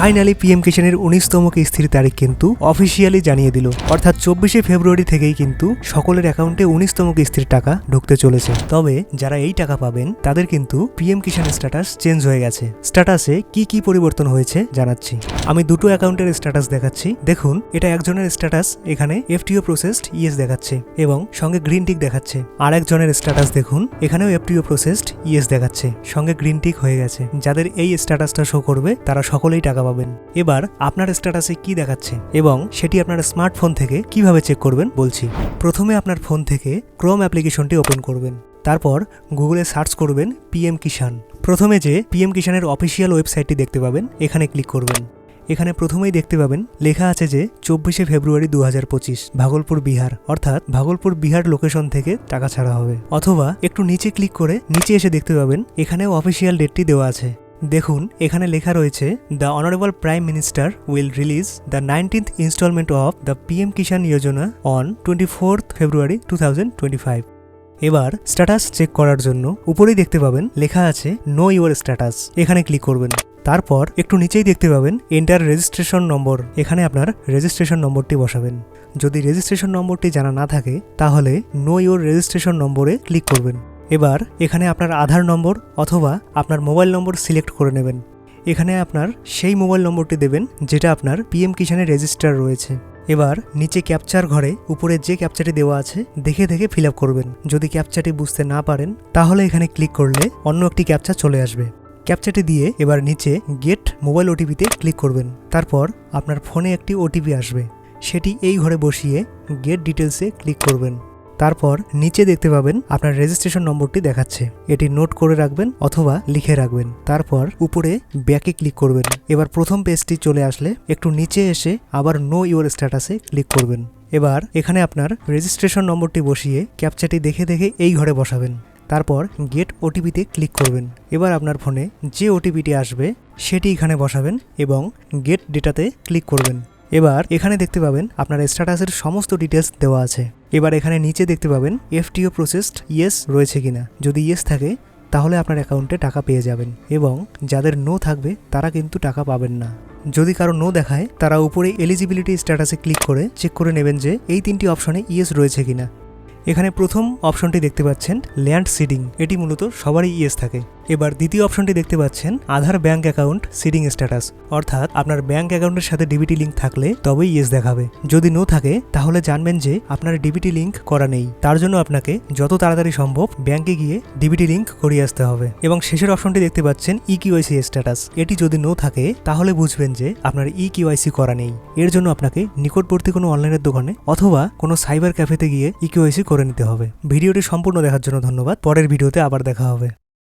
Finally PM কিষানের উনিশতম কিস্তির তারিখ কিন্তু অফিসিয়ালি জানিয়ে দিল। অর্থাৎ চব্বিশে ফেব্রুয়ারি থেকেই কিন্তু সকলের অ্যাকাউন্টে উনিশতম কিস্তির টাকা ঢুকতে চলেছে। তবে যারা এই টাকা পাবেন, তাদের কিন্তু পিএম কিষানের স্ট্যাটাস চেঞ্জ হয়ে গেছে। স্ট্যাটাসে কি কি পরিবর্তন হয়েছে জানাচ্ছি। আমি দুটো অ্যাকাউন্টের স্ট্যাটাস দেখাচ্ছি। দেখুন, এটা একজনের স্ট্যাটাস এখানে এফটিও প্রসেসড ইএস দেখাচ্ছে এবং সঙ্গে গ্রিন টিক দেখাচ্ছে। আর একজনের স্ট্যাটাস দেখুন, এখানেও এফটিও প্রসেসড ইএস দেখাচ্ছে। সঙ্গে গ্রিন টিক হয়ে গেছে। যাদের এই স্ট্যাটাসটা শো করবে, তারা সকলেই টাকা পাবেন। এবার আপনার স্ট্যাটাসে কি দেখাচ্ছে এবং সেটি আপনার স্মার্টফোন থেকে কীভাবে চেক করবেন বলছি। প্রথমে আপনার ফোন থেকে ক্রোম অ্যাপ্লিকেশনটি ওপেন করবেন। তারপর গুগলে সার্চ করবেন পিএম কিষান প্রথমে যে পিএম কিষানের অফিসিয়াল ওয়েবসাইটটি দেখতে পাবেন, এখানে ক্লিক করবেন। এখানে প্রথমেই দেখতে পাবেন, লেখা আছে যে চব্বিশে ফেব্রুয়ারি দু হাজার পঁচিশ, ভাগলপুর বিহার, অর্থাৎ ভাগলপুর বিহার লোকেশন থেকে টাকা ছাড়া হবে। অথবা একটু নিচে ক্লিক করে নিচে এসে দেখতে পাবেন, এখানেও অফিসিয়াল ডেটটি দেওয়া আছে। দেখুন, এখানে লেখা রয়েছে the honourable prime minister will release the nineteenth instalment of the PM Kisan Yojana on twenty fourth February two thousand twenty five এবার স্ট্যাটাস চেক করার জন্য উপরেই দেখতে পাবেন, লেখা আছে নো ইউর স্ট্যাটাস এখানে ক্লিক করবেন। তারপর, একটু নিচেই দেখতে পাবেন এন্টার রেজিস্ট্রেশন নম্বর এখানে আপনার রেজিস্ট্রেশন নম্বরটি বসাবেন। যদি রেজিস্ট্রেশন নম্বরটি জানা না থাকে, তাহলে নো ইউর রেজিস্ট্রেশন নম্বরে ক্লিক করবেন। এবার এখানে আপনার আধার নম্বর অথবা আপনার মোবাইল নম্বর সিলেক্ট করে নেবেন। এখানে আপনার সেই মোবাইল নম্বরটি দেবেন, যেটা আপনার পিএম কিষানে রেজিস্টার রয়েছে। এবার নিচে ক্যাপচার ঘরে উপরে যে ক্যাপচারটি দেওয়া আছে, দেখে দেখে ফিল করবেন। যদি ক্যাপচারটি বুঝতে না পারেন, তাহলে এখানে ক্লিক করলে অন্য একটি ক্যাপচার চলে আসবে। ক্যাপচারটি দিয়ে এবার নিচে গেট মোবাইল ওটিপিতে ক্লিক করবেন। তারপর আপনার ফোনে একটি ওটিপি আসবে। সেটি এই ঘরে বসিয়ে গেট ডিটেলসে ক্লিক করবেন। তারপর নিচে দেখতে পাবেন আপনার রেজিস্ট্রেশন নম্বরটি দেখাচ্ছে। এটি নোট করে রাখবেন অথবা লিখে রাখবেন। তারপর উপরে ব্যাকে ক্লিক করবেন। এবার প্রথম পেজটি চলে আসলে একটু নিচে এসে আবার নো ইউর স্ট্যাটাসে ক্লিক করবেন। এবার এখানে আপনার রেজিস্ট্রেশন নম্বরটি বসিয়ে ক্যাপচাটি দেখে দেখে এই ঘরে বসাবেন। তারপর গেট ওটিপিতে ক্লিক করবেন। এবার আপনার ফোনে যে ওটিপিটি আসবে, সেটি এখানে বসাবেন এবং গেট ডেটাতে ক্লিক করবেন। এবার এখানে দেখতে পাবেন আপনার স্ট্যাটাসের সমস্ত ডিটেলস দেওয়া আছে। এবার এখানে নিচে দেখতে পাবেন এফটিও প্রসেসড ইয়েস রয়েছে কিনা। যদি ইয়েস থাকে, তাহলে আপনার অ্যাকাউন্টে টাকা পেয়ে যাবেন এবং যাদের নো থাকবে, তারা কিন্তু টাকা পাবেন না। যদি কারও নো দেখায়, তারা উপরে এলিজিবিলিটি স্ট্যাটাসে ক্লিক করে চেক করে নেবেন যে এই তিনটি অপশনে ইয়েস রয়েছে কিনা। এখানে প্রথম অপশনটি দেখতে পাচ্ছেন ল্যান্ড সিডিং এটি মূলত সবারই ইয়েস থাকে। এবার দ্বিতীয় অপশনটি দেখতে পাচ্ছেন Aadhaar bank account seeding status. অর্থাৎ আপনার ব্যাংক অ্যাকাউন্টের সাথে ডিবিটি লিঙ্ক থাকলে তবেই ইয়েস দেখাবে। যদি নো থাকে, তাহলে জানবেন যে আপনার ডিবিটি লিঙ্ক করা নেই। তার জন্য আপনাকে যত তাড়াতাড়ি সম্ভব ব্যাংকে গিয়ে ডিবিটি লিঙ্ক করিয়ে আসতে হবে। এবং শেষের অপশনটি দেখতে পাচ্ছেন ই কিউআইসি স্ট্যাটাস। এটি যদি নো থাকে, তাহলে বুঝবেন যে আপনার ই কিউআইসি করা নেই। এর জন্য আপনাকে নিকটবর্তী কোনো অনলাইনের দোকানে অথবা কোনো সাইবার ক্যাফেতে গিয়ে ই কিউআইসি করে নিতে হবে। ভিডিওটি সম্পূর্ণ দেখার জন্য ধন্যবাদ। পরের ভিডিওতে আবার দেখা হবে।